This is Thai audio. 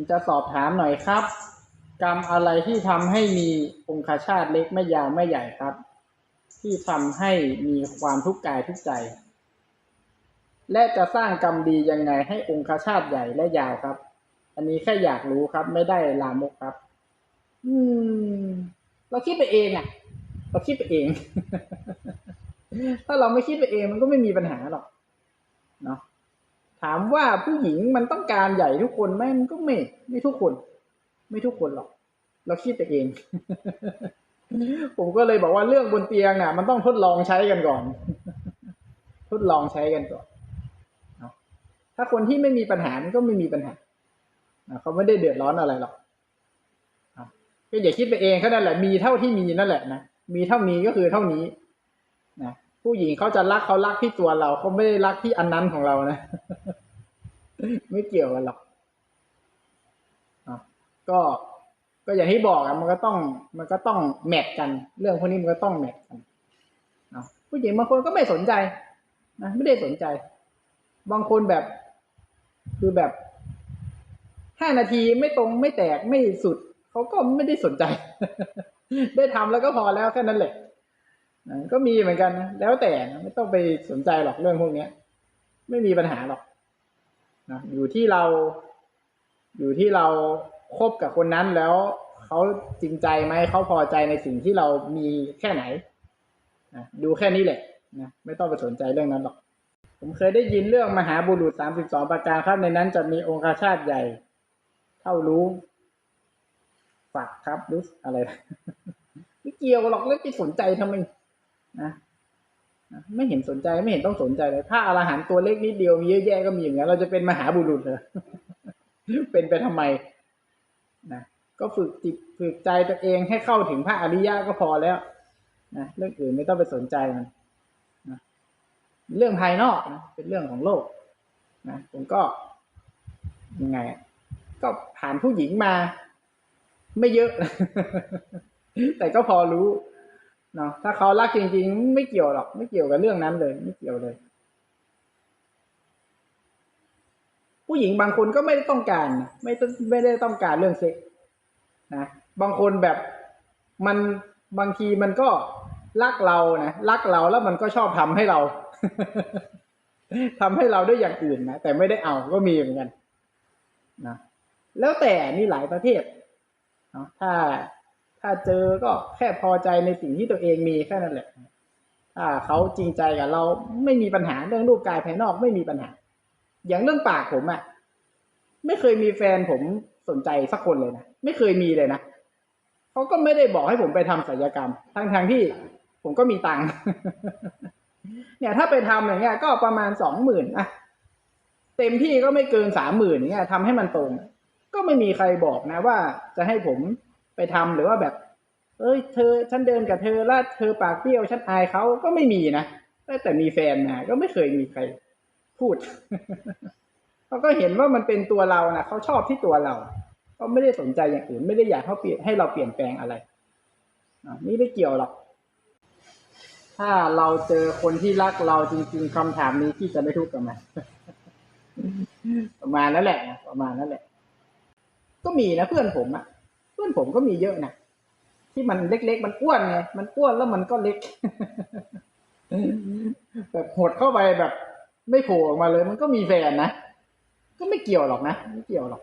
ผมจะสอบถามหน่อยครับ กรรมอะไรที่ทำให้มีองคชาตเล็กไม่ยาวไม่ใหญ่ครับ ที่ทำให้มีความทุกข์กายทุกข์ใจ และจะสร้างกรรมดียังไงให้องคชาตใหญ่และยาวครับ อันนี้แค่อยากรู้ครับ ไม่ได้ลามกครับ อืม เราคิดไปเองอะเราคิดไปเอง ถ้าเราไม่คิดไปเองมันก็ไม่มีปัญหาหรอกเนาะ ถามว่าผู้หญิงมันต้องการใหญ่ทุกคนไหมมันก็ไม่ ไม่ทุกคน ไม่ทุกคนหรอก เราคิดไปเอง ผมก็เลยบอกว่าเรื่องบนเตียงน่ะ มันต้องทดลองใช้กันก่อน ทดลองใช้กันก่อนถ้าคนที่ไม่มีปัญหาก็ไม่มีปัญหาเขาไม่ได้เดือดร้อนอะไรหรอกก็อย่าคิดไปเองแค่นั้นแหละมีเท่าที่มีนั่นแหละนะมีเท่านี้ก็คือเท่านี้นะ ผู้หญิงเขาจะรักเขารักที่ตัวเราเขาไม่ได้รักที่อันนั้นของเรานะ ไม่เกี่ยวกันหรอกอก็ก็อย่างที่บอกอะมันก็ต้อง มันก็ต้องแมทกัน เรื่องพวกนี้มันก็ต้องแมทกันผู้หญิงบางคนก็ไม่สนใจนะไม่ได้สนใจ บางคนแบบ คือแบบห้านาทีไม่ตรงไม่แตกไม่สุดเขาก็ไม่ได้สนใจ ได้ทำแล้วก็พอแล้วแค่นั้นแหละ ก็มีเหมือนกันนะแล้วแต่ไม่ต้องไปสนใจหรอกเรื่องพวกนี้ไม่มีปัญหาหรอกนะอยู่ที่เรา อยู่ที่เราคบกับคนนั้นแล้วเขาจริงใจไหมเขาพอใจในสิ่งที่เรามีแค่ไหนนะดูแค่นี้แหละนะไม่ต้องไปสนใจเรื่องนั้นหรอก ผมเคยได้ยินเรื่องมหาบุรุษสามสิบสองประการครับในนั้นจะมีองคชาตใหญ่ เท่ารู้ฝักครับรืออะไรไม่เกี่ยวหรอกแล้วไปสนใจทำไม นะไม่เห็นสนใจไม่เห็นต้องสนใจเลยถ้าอรหันตัวเล็กนิดเดียวมีเยอะแยะก็มีอย่างนี้นเราจะเป็นมหาบุรุษเหรอเป็นไปทำไมนะก็ฝึกจิตฝึกใจตัวเองให้เข้าถึงพระอริยะก็พอแล้วนะเรื่องอื่นไม่ต้องไปสนใจมันนะเรื่องภายนอกนะเป็นเรื่องของโลกนะผมก็ยังไง ก็ผ่านผู้หญิงมา ไม่เยอะ แต่ก็พอรู้ เนาะถ้าเขารักจริง ๆ ไม่เกี่ยวหรอก ไม่เกี่ยวกับเรื่องนั้นเลย ไม่เกี่ยวเลย ผู้หญิงบางคนก็ไม่ได้ต้องการ ไม่ต้องไม่ได้ต้องการเรื่องเซ็กนะบางคนแบบมันบางทีมันก็รักเรานะรักเราแล้วมันก็ชอบทำให้เราทำให้เราด้วยอย่างอื่นนะแต่ไม่ได้เอาก็มีเหมือนกันนะแล้วแต่นี่หลายประเทเนาะถ้า ถ้าเจอก็แค่พอใจในสิ่งที่ตัวเองมีแค่นั้นแหละ ถ้าเขาจริงใจกับเราไม่มีปัญหาเรื่องรูปกายภายนอกไม่มีปัญหา อย่างเรื่องปากผมอะไม่เคยมีแฟนผมสนใจสักคนเลยนะไม่เคยมีเลยนะเขาก็ไม่ได้บอกให้ผมไปทำศัลยกรรมทั้งทางๆที่ผมก็มีตังค์เนี่ย ถ้าไปทำอย่างเงี้ย ก็ประมาณสองหมื่นอะเต็มที่ก็ไม่เกินสามหมื่นเงี้ยทำให้มันตรง ก็ไม่มีใครบอกนะว่าจะให้ผม ไปทำหรือว่าแบบ เอ้ย เธอ ฉันเดินกับเธอแล้วเธอปากเปรี้ยวฉันอายเขาก็ไม่มีนะแต่มีแฟนมาก็ไม่เคยมีใครพูดเขาก็เห็นว่ามันเป็นตัวเรานะเขาชอบที่ตัวเราเขาไม่ได้สนใจอย่างอื่น ไม่ได้อยากเขาเปลี่ยนให้เราเปลี่ยนแปลงอะไรอะนี่ไม่เกี่ยวหรอก ถ้าเราเจอคนที่รักเราจริง ๆคำถามนี้ที่จะไม่ทุกข์กับมันประมาณนั้นแหละ ประมาณนั้นแหละ ก็มีนะเพื่อนผมอะ พื่อนผมก็มีเยอะนะที่มันเล็กๆ มันอ้วนไงมันอ้วนแล้วมันก็เล็ก แบบหดเข้าไปแบบ ไม่โผล่ออกมาเลย มันก็มีแฟนนะก็ไม่เกี่ยวหรอกนะไม่เกี่ยวหรอก